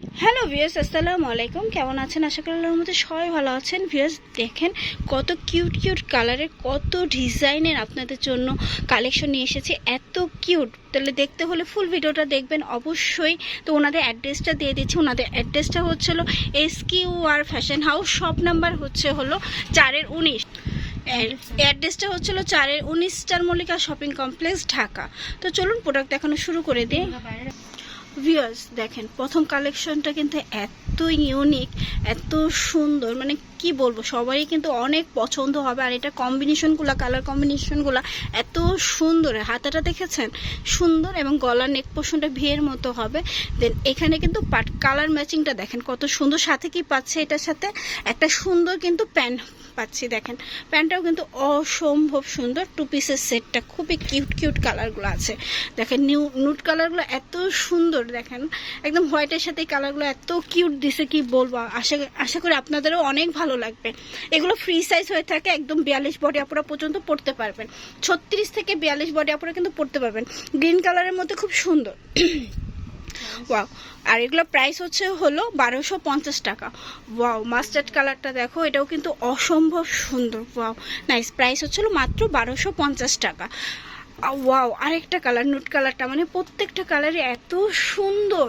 Hello ভিয়াস আসসালামু আলাইকুম। কেমন আছেন? আশা করি আল্লাহর মধ্যে সবাই ভালো আছেন। ভিয়াস দেখেন কত কিউট কিউট কালারের, কত ডিজাইনের আপনাদের জন্য কালেকশন নিয়ে এসেছে। এত কিউট। তাহলে দেখতে হলে ফুল ভিডিওটা দেখবেন অবশ্যই। তো ওনাদের অ্যাড্রেসটা দিয়ে দিচ্ছি। ওনাদের অ্যাড্রেসটা হচ্ছিল S Q R fashion house. Shop number হচ্ছে হলো চারের উনিশ। অ্যাড্রেসটা হচ্ছিল চারের উনিশ star Mallika shopping complex, Dhaka. তো চলুন প্রোডাক্ট দেখানো শুরু করে দিই। ভিউয়ার্স দেখেন প্রথম কালেকশনটা কিন্তু এত ইউনিক এত সুন্দর মানে কি বলব সবাই কিন্তু অনেক পছন্দ হবে। আর এটা কম্বিনেশনগুলো কালার কম্বিনেশনগুলো এত সুন্দর। হাতাটা দেখেছেন? সুন্দর এবং গলার নেক পোর্শনটা ভিয়ের মতো হবে। দেন এখানে কিন্তু পাট কালার ম্যাচিংটা দেখেন, কত সুন্দর। সাথে কি পাচ্ছে এটার সাথে? একটা সুন্দর কিন্তু প্যান্ট পাচ্ছি, দেখেন। প্যান্টটাও কিন্তু অসম্ভব সুন্দর। টু পিসের সেটটা খুবই কিউট কিউট কালারগুলো আছে। দেখেন নিউ নুট কালারগুলো এত সুন্দর, দেখেন। একদম হোয়াইটের সাথে কালারগুলো এত কিউট দিছে কি বলব? আশা আশা করি আপনাদেরও অনেক ভালো লাগবে। এগুলো ফ্রি সাইজ হয়ে থাকে একদম বিয়াল্লিশ বডি আপুরা পর্যন্ত পড়তে পারবেন। ছত্রিশ থেকে বিয়াল্লিশ বডি আপুরা কিন্তু পড়তে পারবেন। গ্রিন কালারের মধ্যে খুব সুন্দর। ওয়াও আর এগুলো প্রাইস হচ্ছে হলো বারোশো পঞ্চাশ টাকা। ওয়াও মাস্টার্ড কালারটা দেখো এটাও কিন্তু অসম্ভব সুন্দর। ওয়াও নাইস প্রাইস হচ্ছিল মাত্র বারোশো পঞ্চাশ টাকা। ওয়াও, আরেকটা কালার নুট কালারটা মানে প্রত্যেকটা কালারই এত সুন্দর।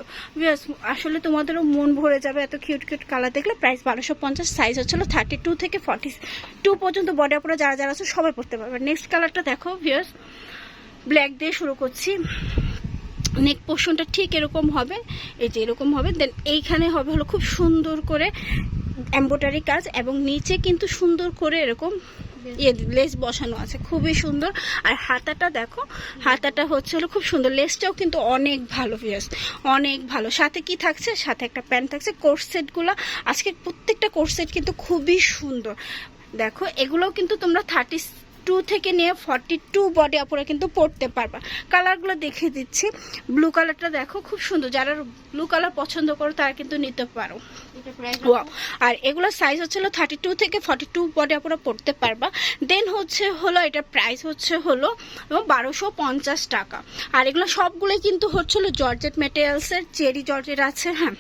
আসলে তোমাদেরও মন ভরে যাবে এত কিউট কিউট কালার দেখলে। প্রাইস বারোশো পঞ্চাশ সাইজ হচ্ছিল থার্টি টু থেকে ফর্টি টু পর্যন্ত বডি আপনারা যারা যারা আছে, সবাই পড়তে পারবে। নেক্সট কালারটা দেখো ভিয়ার্স ব্ল্যাক দিয়ে শুরু করছি। নেক পোর্শনটা ঠিক এরকম হবে, এই যে এরকম হবে। দেন এইখানে হবে হলো খুব সুন্দর করে এম্ব্রয়ডারি কাজ এবং নিচে কিন্তু সুন্দর করে এরকম ইয়ে লেস বসানো আছে, খুবই সুন্দর। আর হাতাটা দেখো, হাতাটা হচ্ছে হলো খুব সুন্দর। লেসটাও কিন্তু অনেক ভালো ভিয়াস অনেক ভালো। সাথে কি থাকছে? সাথে একটা প্যান্ট থাকছে। কোর্স সেটগুলো, আজকে প্রত্যেকটা কোর্স সেট কিন্তু খুবই সুন্দর। দেখো, এগুলোও কিন্তু তোমরা থার্টি টু থেকে নিয়ে ফর্টি টু বডি আপুরা কিন্তু পড়তে পারবা। কালারগুলো দেখে দিচ্ছি। ব্লু কালারটা দেখো খুব সুন্দর। যারা ব্লু কালার পছন্দ করো তারা কিন্তু নিতে পারো। আর এগুলোর সাইজ হচ্ছিল থার্টি টু থেকে ফর্টি টু বডি আপুরা পড়তে পারবা। দেন হচ্ছে হলো এটা প্রাইস হচ্ছে হলো বারোশো পঞ্চাশ টাকা। আর এগুলো সবগুলোই কিন্তু হচ্ছিল জর্জেট মেটেরিয়ালসের চেরি জর্জেট আছে হ্যাঁ?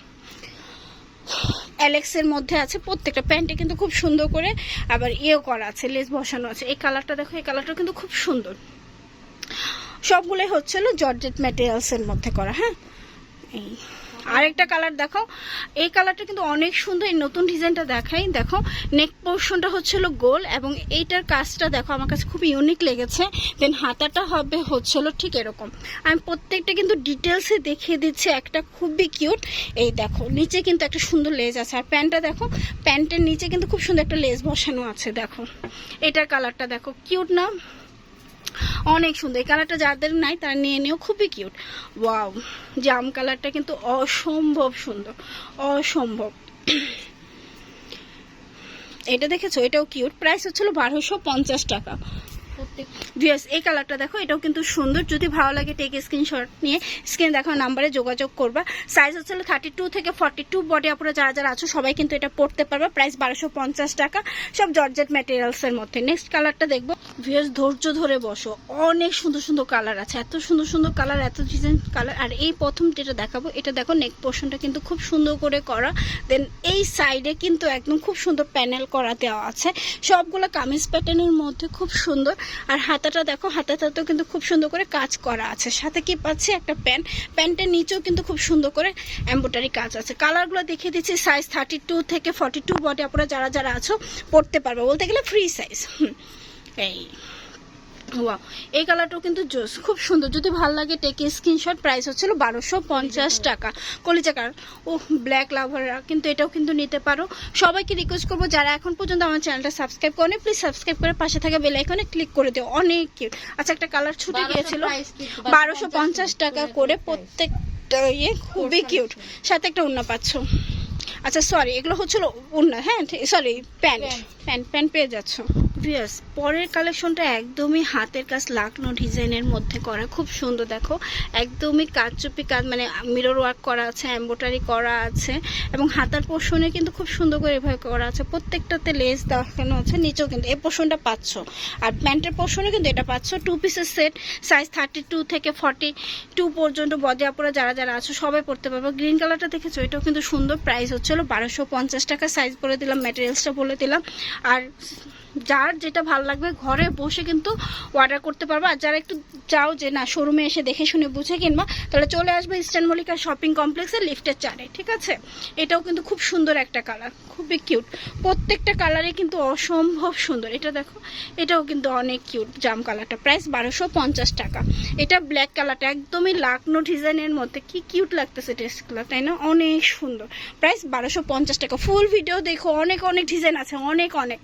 অ্যালেক্সের মধ্যে আছে প্রত্যেকটা প্যান্টে কিন্তু খুব সুন্দর করে আবার ইয়েও করা আছে, লেস বসানো আছে। এই কালারটা দেখো, এই কালারটা কিন্তু খুব সুন্দর। সবগুলোই হচ্ছিল জর্জেট ম্যাটেরিয়ালসের মধ্যে করা হ্যাঁ? এই। আরেকটা কালার দেখো এই কালারটা কিন্তু অনেক সুন্দর, এই নতুন ডিজাইনটা দেখাই। দেখো নেক পোর্শনটা হচ্ছিল গোল এবং এইটার কাজটা দেখো, আমার কাছে খুব ইউনিক লেগেছে। দেন হাতাটা হবে হচ্ছিল ঠিক এরকম। আমি প্রত্যেকটা কিন্তু ডিটেলসে দেখিয়ে দিচ্ছি, একটা খুবই কিউট এই দেখো, নিচে কিন্তু একটা সুন্দর লেজ আছে। আর প্যান্টটা দেখো, প্যান্টের নিচে কিন্তু খুব সুন্দর একটা লেজ বসানো আছে, দেখো। এটার কালারটা দেখো কিউট না? অনেক সুন্দর। এই কালারটা যাদের নাই, তারা নিয়ে নিও, খুবই কিউট ওয়াও জাম কালারটা কিন্তু অসম্ভব সুন্দর, অসম্ভব। এটা দেখেছ? এটাও কিউট প্রাইস হচ্ছিল বারোশো পঞ্চাশ টাকা। ভিয়াস এই কালারটা দেখো, এটাও কিন্তু সুন্দর। যদি ভালো লাগে টেক স্ক্রিনশট নিয়ে স্ক্রিন দেখো নাম্বারে যোগাযোগ করবা। সাইজ হচ্ছে থার্টি টু থেকে ফর্টি টু বডি আপনারা যারা যারা আছো, সবাই কিন্তু এটা পড়তে পারবে। প্রাইস বারোশো পঞ্চাশ টাকা, সব জর্জেট ম্যাটেরিয়ালসের মধ্যে। নেক্সট কালারটা দেখব। ভিয়াস ধৈর্য ধরে বসো। অনেক সুন্দর সুন্দর কালার আছে, এত সুন্দর সুন্দর কালার এত ডিজাইন কালার আর এই প্রথম যেটা দেখাবো, এটা দেখো নেক পোর্শনটা কিন্তু খুব সুন্দর করে করা। দেন এই সাইডে কিন্তু একদম খুব সুন্দর প্যানেল করা দেওয়া আছে। সবগুলো কামিজ প্যাটার্নের মধ্যে খুব সুন্দর। আর হাতাটা দেখো, হাতাটাতেও কিন্তু খুব সুন্দর করে কাজ করা আছে। সাথে কি পাচ্ছি? একটা প্যান্ট। প্যান্টের নিচেও কিন্তু খুব সুন্দর করে এম্ব্রয়ডারি কাজ আছে। কালারগুলো দেখিয়ে দিচ্ছি সাইজ থার্টি টু থেকে ফর্টি টু বডি আপনারা যারা যারা আছো, পড়তে পারবে। বলতে গেলে ফ্রি সাইজ এই। ওয়া এই কালারটাও কিন্তু জোস খুব সুন্দর। যদি ভালো লাগে টেক স্ক্রিনশট প্রাইস হচ্ছিল বারোশো পঞ্চাশ টাকা। কলিজা কালার ও ব্ল্যাক লাভাররা কিন্তু এটাও কিন্তু নিতে পারো। সবাইকে রিকোয়েস্ট করব যারা এখন পর্যন্ত আমার চ্যানেলটা সাবস্ক্রাইব করেনি প্লিজ সাবস্ক্রাইব করে পাশে থাকা বেল আইকনে ক্লিক করে দিও। অনেক কিউট আচ্ছা একটা কালার ছুটে গিয়েছিল। বারোশো পঞ্চাশ টাকা করে প্রত্যেকটা ইয়ে খুবই কিউট সাথে একটা উন্না পাচ্ছ। আচ্ছা সরি এগুলো হচ্ছিল উন্না হ্যাঁ সরি প্যান্ট প্যান্ট প্যান্ট পেয়ে যাচ্ছ। ভিয়াস পরের কালেকশনটা একদমই হাতের কাজ লাকনো ডিজাইনের মধ্যে করা, খুব সুন্দর দেখো। একদমই কাজ চুপি কাজ মানে মিরর ওয়ার্ক করা আছে এম্বোটারি করা আছে, এবং হাতার পোর্শনে কিন্তু খুব সুন্দর করে এভাবে করা আছে। প্রত্যেকটাতে লেস দেখানো আছে, নিচেও কিন্তু, এই পোর্শনটা পাচ্ছ আর প্যান্টের পোর্শনে কিন্তু এটা পাচ্ছ টু পিসের সেট সাইজ থার্টি টু থেকে ফর্টি টু পর্যন্ত বডি আপুরা যারা যারা আছো, সবাই পড়তে পারব। গ্রিন কালারটা দেখেছ? এটাও কিন্তু সুন্দর প্রাইস হচ্ছিল বারোশো পঞ্চাশ টাকা সাইজ বলে দিলাম ম্যাটেরিয়ালসটা বলে দিলাম। আর যার যেটা ভালো লাগবে ঘরে বসে কিন্তু অর্ডার করতে পারবে। আর যারা একটু চাও যে না শোরুমে এসে দেখে শুনে বুঝে কিনবা, তাহলে চলে আসবে ইস্টার্ন মল্লিকা শপিং কমপ্লেক্সের লিফটের চারে ঠিক আছে? এটাও কিন্তু খুব সুন্দর একটা কালার খুবই কিউট প্রত্যেকটা কালারে কিন্তু অসম্ভব সুন্দর। এটা দেখো, এটাও কিন্তু অনেক কিউট জাম কালারটা প্রাইস বারোশো পঞ্চাশ টাকা। এটা ব্ল্যাক কালারটা একদমই লাকনো ডিজাইনের মধ্যে। কি কিউট লাগতেছে কালার তাই না? অনেক সুন্দর। প্রাইস বারোশো পঞ্চাশ টাকা। ফুল ভিডিও দেখো, অনেক অনেক ডিজাইন আছে, অনেক অনেক।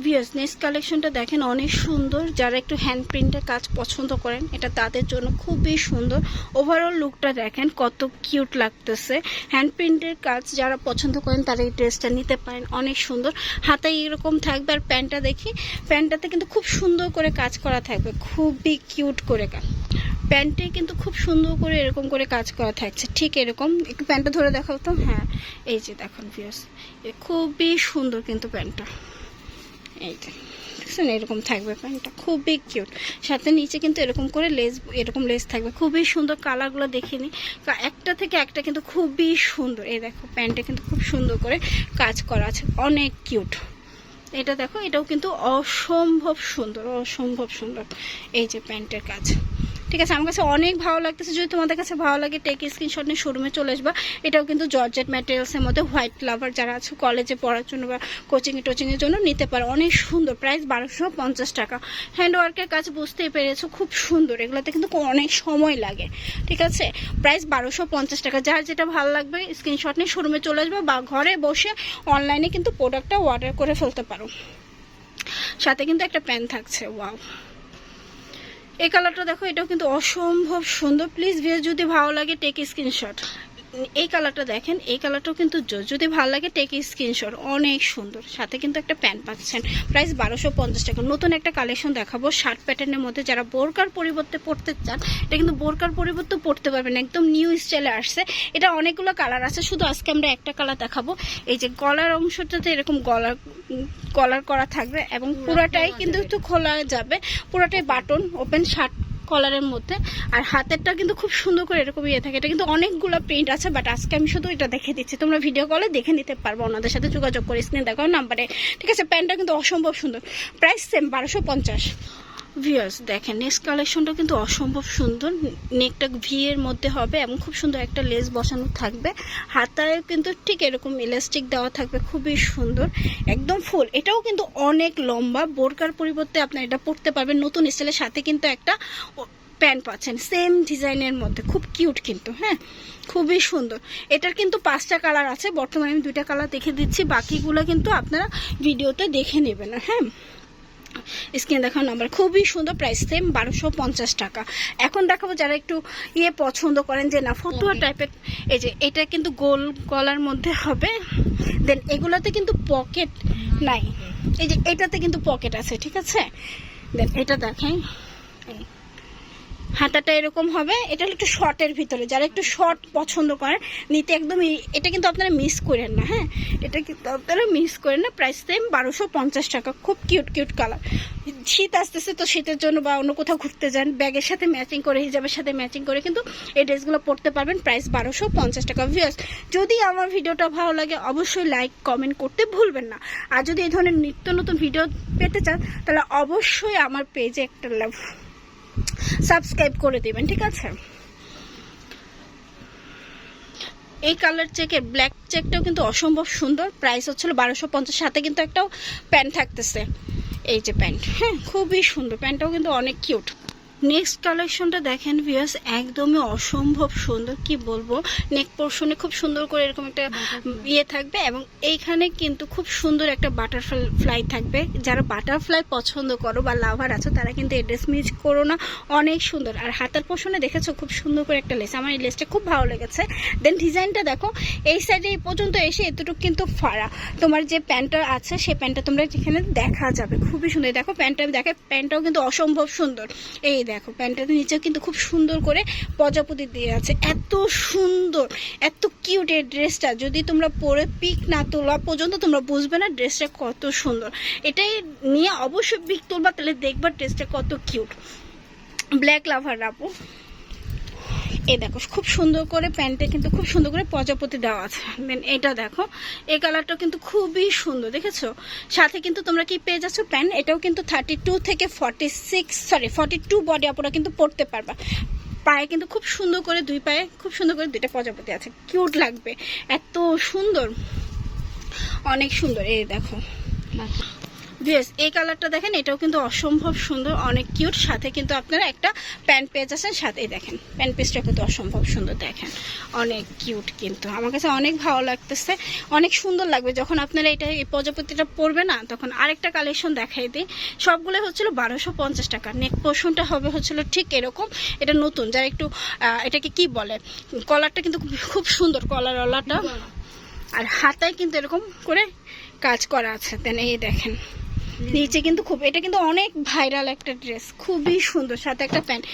ভিয়ার্স নেক্সট কালেকশনটা দেখেন, অনেক সুন্দর। যারা একটু হ্যান্ড প্রিন্টের কাজ পছন্দ করেন, এটা তাদের জন্য খুবই সুন্দর। ওভারঅল লুকটা দেখেন, কত কিউট লাগতেছে। হ্যান্ড প্রিন্টের কাজ যারা পছন্দ করেন, তারা এই ড্রেসটা নিতে পারেন, অনেক সুন্দর। হাতায় এরকম থাকবে, আর প্যান্টটা দেখি, প্যান্টটাতে কিন্তু খুব সুন্দর করে কাজ করা থাকবে, খুবই কিউট করে কাজ প্যান্টে কিন্তু খুব সুন্দর করে এরকম করে কাজ করা থাকছে, ঠিক এরকম। একটু প্যান্টটা ধরে দেখাও তো? হ্যাঁ এই যে দেখুন ভিউস খুবই সুন্দর কিন্তু প্যান্টটা। এই যে দেখছেন, এরকম থাকবে প্যান্টটা। খুবই কিউট। সাথে নিচে কিন্তু এরকম করে লেস, এরকম লেস থাকবে। খুবই সুন্দর কালারগুলো দেখে নিই একটা থেকে একটা কিন্তু খুবই সুন্দর। এই দেখো প্যান্টটা কিন্তু খুব সুন্দর করে কাজ করা আছে। অনেক কিউট। এটা দেখো, এটাও কিন্তু অসম্ভব সুন্দর অসম্ভব সুন্দর। এই যে প্যান্টের কাজ। ঠিক আছে, আমার কাছে অনেক ভালো লাগতেছে। যদি তোমাদের কাছে ভালো লাগে টেক স্ক্রিনশট নিয়ে শোরুমে চলে আসবা। এটাও কিন্তু জর্জেট ম্যাটেরিয়ালসের মধ্যে হোয়াইট লাভার যারা আছে কলেজে পড়ার জন্য বা কোচিং টোচিংয়ের জন্য নিতে পারো। অনেক সুন্দর প্রাইস বারোশো পঞ্চাশ টাকা। হ্যান্ডওয়ার্কের কাজ বুঝতেই পেরেছ, খুব সুন্দর। এগুলোতে কিন্তু অনেক সময় লাগে, ঠিক আছে? প্রাইস বারোশো পঞ্চাশ টাকা। যার যেটা ভালো লাগবে স্ক্রিনশট নিয়ে শোরুমে চলে আসবে বা ঘরে বসে অনলাইনে কিন্তু প্রোডাক্টটা অর্ডার করে ফেলতে পারো। সাথে কিন্তু একটা প্যান থাকছে ওয়াও এই কালারটা দেখো এটাও কিন্তু অসম্ভব সুন্দর। প্লিজ ভিউ যদি ভালো লাগে টেক স্ক্রিনশট এই কালারটা দেখেন এই কালারটাও কিন্তু জোর যদি ভালো লাগে টেক স্ক্রিনশট অনেক সুন্দর। সাথে কিন্তু একটা প্যান্ট পাচ্ছেন। প্রাইস বারোশো পঞ্চাশ টাকা। নতুন একটা কালেকশন দেখাবো। শার্ট প্যাটার্নের মধ্যে যারা বোরকার পরিবর্তে পড়তে চান এটা কিন্তু বোরকার পরিবর্তে পড়তে পারবেন। একদম নিউ স্টাইলে আসছে। এটা অনেকগুলো কালার আছে। শুধু আজকে আমরা একটা কালার দেখাবো। এই যে গলার অংশটাতে এরকম গলার কলার করা থাকবে এবং পুরাটাই কিন্তু একটু খোলা যাবে। পুরাটাই বাটন ওপেন শার্ট কলারের মধ্যে। আর হাতেরটা কিন্তু খুব সুন্দর করে এরকম ইয়ে থাকে। এটা কিন্তু অনেকগুলো প্রিন্ট আছে বাট আজকে আমি শুধু এটা দেখে দিচ্ছি। তোমরা ভিডিও কলে দেখে নিতে পারব, ওনাদের সাথে যোগাযোগ করে স্ক্রিনে দেখো নাম্বারে ঠিক আছে প্যান্টটা কিন্তু অসম্ভব সুন্দর। প্রাইস সেম বারোশো পঞ্চাশ। ভিউয়ার্স দেখেন নেক্সট কালেকশনটা কিন্তু অসম্ভব সুন্দর। নেকটা ভি এর মধ্যে হবে এবং খুব সুন্দর একটা লেস বসানো থাকবে। হাতায় কিন্তু ঠিক এরকম ইলাস্টিক দেওয়া থাকবে, খুবই সুন্দর। একদম ফুল এটাও কিন্তু অনেক লম্বা। বোরকার পরিবর্তে আপনার এটা পরতে পারবেন। নতুন স্টাইলের সাথে কিন্তু একটা প্যান্ট পাচ্ছেন সেম ডিজাইনের মধ্যে। খুব কিউট কিন্তু হ্যাঁ? খুবই সুন্দর। এটার কিন্তু পাঁচটা কালার আছে। বর্তমানে আমি দুইটা কালার দেখে দিচ্ছি। বাকিগুলো কিন্তু আপনারা ভিডিওতে দেখে নেবেন হ্যাঁ? স্ক্রিনে দেখানো নাম্বার খুবই সুন্দর প্রাইস সেম বারোশো পঞ্চাশ টাকা। এখন দেখাবো যারা একটু ইয়ে পছন্দ করেন যে না ফতুয়া টাইপের এই যে এটা কিন্তু গোল গলার মধ্যে হবে। দেন এগুলাতে কিন্তু পকেট নাই। এই যে এটাতে কিন্তু পকেট আছে ঠিক আছে? দেন এটা দেখাই। হাতাটা এরকম হবে। এটা হলো একটু শর্টের ভিতরে। যারা একটু শর্ট পছন্দ করেন, নিতে একদম এটা কিন্তু আপনারা মিস করেন না হ্যাঁ? এটা কিন্তু আপনারা মিস করেন না। প্রাইস সেম বারোশো পঞ্চাশ টাকা। খুব কিউট কিউট কালার শীত আসতেছে তো শীতের জন্য বা অন্য কোথাও ঘুরতে যান ব্যাগের সাথে ম্যাচিং করে, হিজাবের সাথে ম্যাচিং করে কিন্তু এই ড্রেসগুলো পরতে পারবেন। প্রাইস বারোশো পঞ্চাশ টাকা ভিউয়ার্স যদি আমার ভিডিওটা ভালো লাগে, অবশ্যই লাইক কমেন্ট করতে ভুলবেন না। আর যদি এই ধরনের নিত্য নতুন ভিডিও পেতে চান, তাহলে অবশ্যই আমার পেজে একটা লাভ সাবস্ক্রাইব করে দেবেন, ঠিক আছে? এই কালার চেকের ব্ল্যাক চেকটাও কিন্তু অসম্ভব সুন্দর। প্রাইস হচ্ছিল বারোশো পঞ্চাশ, সাথে কিন্তু একটাও প্যান্ট থাকতেছে। এই যে প্যান্ট হ্যাঁ খুবই সুন্দর। প্যান্টটাও কিন্তু অনেক কিউট নেক্সট কালেকশনটা দেখেন ভিয়াস একদমই অসম্ভব সুন্দর কি বলব? নেক পোর্শনে খুব সুন্দর করে এরকম একটা ইয়ে থাকবে এবং এইখানে কিন্তু খুব সুন্দর একটা বাটারফ্লাই থাকবে। যারা বাটারফ্লাই পছন্দ করো বা লাভার আছো তারা কিন্তু এই ড্রেস মিস করো না। অনেক সুন্দর। আর হাতার পোর্শনে দেখেছ খুব সুন্দর করে একটা লেস আমার এই লেসটা খুব ভালো লেগেছে। দেন ডিজাইনটা দেখো এই সাইডে এই পর্যন্ত এসে এতটুকু কিন্তু ফাড়া। তোমার যে প্যান্টটা আছে সেই প্যান্টটা তোমরা যেখানে দেখা যাবে। খুবই সুন্দর। দেখো প্যান্টটা দেখে প্যান্টটাও কিন্তু অসম্ভব সুন্দর। এই দেখো প্যান্টের নিচেও কিন্তু খুব সুন্দর করে প্রজাপতি দিয়ে আছে। এত সুন্দর, এত কিউট এই ড্রেসটা। যদি তোমরা পরে পিক না তোলা পর্যন্ত তোমরা বুঝবে না ড্রেসটা কত সুন্দর। এটাই নিয়ে অবশ্যই পিক তুলবা, তাহলে দেখবা ড্রেসটা কত কিউট ব্ল্যাক লাভার আপু। এই দেখো, খুব সুন্দর করে প্যান্টে কিন্তু খুব সুন্দর করে প্রজাপতি দেওয়া আছে। দেন এটা দেখো, এই কালারটাও কিন্তু খুবই সুন্দর, দেখেছ? সাথে কিন্তু তোমরা কি পেয়ে যাচ্ছ প্যান্ট? এটাও কিন্তু থার্টি টু থেকে forty six sorry forty two body আপনারা কিন্তু পরতে পারবা। পায়ে কিন্তু খুব সুন্দর করে দুই পায়ে, খুব সুন্দর করে দুইটা প্রজাপতি আছে। কিউট লাগবে, এত সুন্দর, অনেক সুন্দর, এই দেখো। বেশ এই কালারটা দেখেন, এটাও কিন্তু অসম্ভব সুন্দর, অনেক কিউট। সাথে কিন্তু আপনারা একটা প্যান্ট পেজ আছেন সাথেই দেখেন, প্যান্ট পেজটা কিন্তু অসম্ভব সুন্দর দেখেন। অনেক কিউট কিন্তু, আমার কাছে অনেক ভালো লাগতেছে। অনেক সুন্দর লাগবে যখন আপনারা এটা এই প্রজাপতিটা পরবে না, তখন আরেকটা কালেকশন দেখাই দিই। সবগুলো হচ্ছিল বারোশো পঞ্চাশ টাকা। নেক পোর্শনটা হবে হচ্ছিল ঠিক এরকম, এটা নতুন, যারা একটু এটাকে কি বলে, কলারটা কিন্তু খুব- সুন্দর কলারওয়ালাটা। আর হাতায় কিন্তু এরকম করে কাজ করা আছে। দেন এই দেখেন নিচে কিন্তু খুব, এটা কিন্তু অনেক ভাইরাল একটা ড্রেস, খুবই সুন্দর, সাথে একটা প্যান্ট।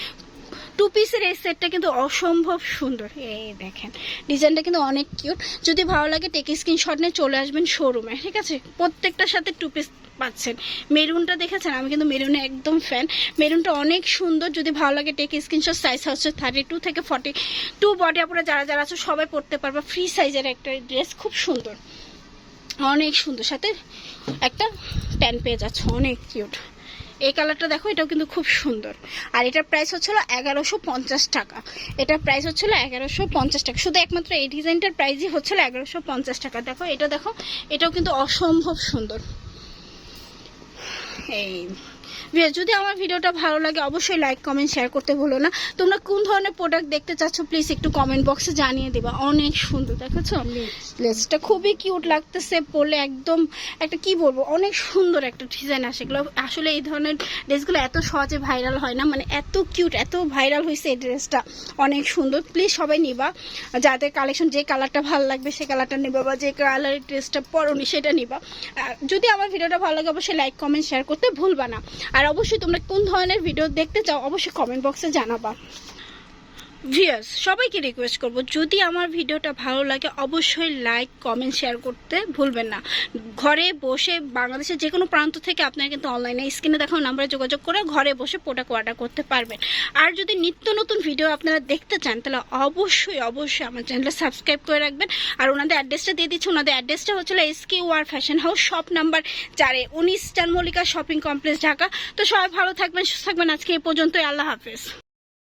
টু পিসের এই সেটটা কিন্তু অসম্ভব সুন্দর। এই দেখেন, ডিজাইনটা কিন্তু অনেক কিউট যদি ভালো লাগে টেক স্ক্রিনশট নিয়ে চলে আসবেন শোরুমে ঠিক আছে? প্রত্যেকটার সাথে টু পিস পাচ্ছেন। মেরুনটা দেখেছেন? আমি কিন্তু মেরুনে একদম ফ্যান মেরুনটা অনেক সুন্দর। যদি ভালো লাগে টেক স্ক্রিনশট সাইজ হচ্ছে থার্টি টু থেকে ফর্টি টু বডি আপনারা যারা যারা আছে, সবাই পড়তে পারবে। ফ্রি সাইজের একটা ড্রেস খুব সুন্দর। অনেক সুন্দর। সাথে একটা প্যান্ট পেয়ে যাচ্ছে, অনেক কিউট এই কালারটা দেখো, এটাও কিন্তু খুব সুন্দর। আর এটার প্রাইস হচ্ছিল এগারোশো পঞ্চাশ টাকা। এটার প্রাইস হচ্ছিল এগারোশো পঞ্চাশ টাকা। শুধু একমাত্র এই ডিজাইনটার প্রাইসই হচ্ছিল এগারোশো পঞ্চাশ টাকা। দেখো, এটা দেখো, এটাও কিন্তু অসম্ভব সুন্দর। এই যদি আমার ভিডিওটা ভালো লাগে, অবশ্যই লাইক কমেন্ট শেয়ার করতে ভুলো না। তোমরা কোন ধরনের প্রোডাক্ট দেখতে চাচ্ছ প্লিজ একটু কমেন্ট বক্সে জানিয়ে দেবা। অনেক সুন্দর, দেখেছ? লেসটা খুবই কিউট লাগতেছে, পরলে একদম একটা, কি বলব, অনেক সুন্দর একটা ডিজাইন আসে। এগুলো আসলে এই ধরনের ড্রেসগুলো এত সহজে ভাইরাল হয় না মানে এত কিউট এত ভাইরাল হয়েছে এই ড্রেসটা অনেক সুন্দর। প্লিজ সবাই নিবা। যাদের কালেকশন যে কালারটা ভালো লাগবে সেই কালারটা নিবা, বা যে কালারের ড্রেসটা পরনি, সেটা নিবা। যদি আমার ভিডিওটা ভালো লাগে, অবশ্যই লাইক কমেন্ট শেয়ার করতে ভুলবা না। আর অবশ্যই তোমরা কোন ধরনের ভিডিও দেখতে চাও অবশ্যই কমেন্ট বক্সে জানাবা। ভিয়ার্স সবাইকে রিকোয়েস্ট করব, যদি আমার ভিডিওটা ভালো লাগে, অবশ্যই লাইক কমেন্ট শেয়ার করতে ভুলবেন না। ঘরে বসে বাংলাদেশের যে কোনো প্রান্ত থেকে আপনারা কিন্তু অনলাইনে স্ক্রিনে দেখানো নাম্বারে যোগাযোগ করে ঘরে বসে প্রোডাক্ট অর্ডার করতে পারবেন। আর যদি নিত্য নতুন ভিডিও আপনারা দেখতে চান, তাহলে অবশ্যই অবশ্যই আমার চ্যানেলটা সাবস্ক্রাইব করে রাখবেন। আর ওনাদের অ্যাড্রেসটা দিয়ে দিচ্ছি, ওনাদের অ্যাড্রেসটা হচ্ছিল S K R fashion house shop number চারে উনিশ star Mallika shopping complex Dhaka. তো সবাই ভালো থাকবেন, সুস্থ থাকবেন। আজকে এই পর্যন্তই, আল্লাহ হাফেজ।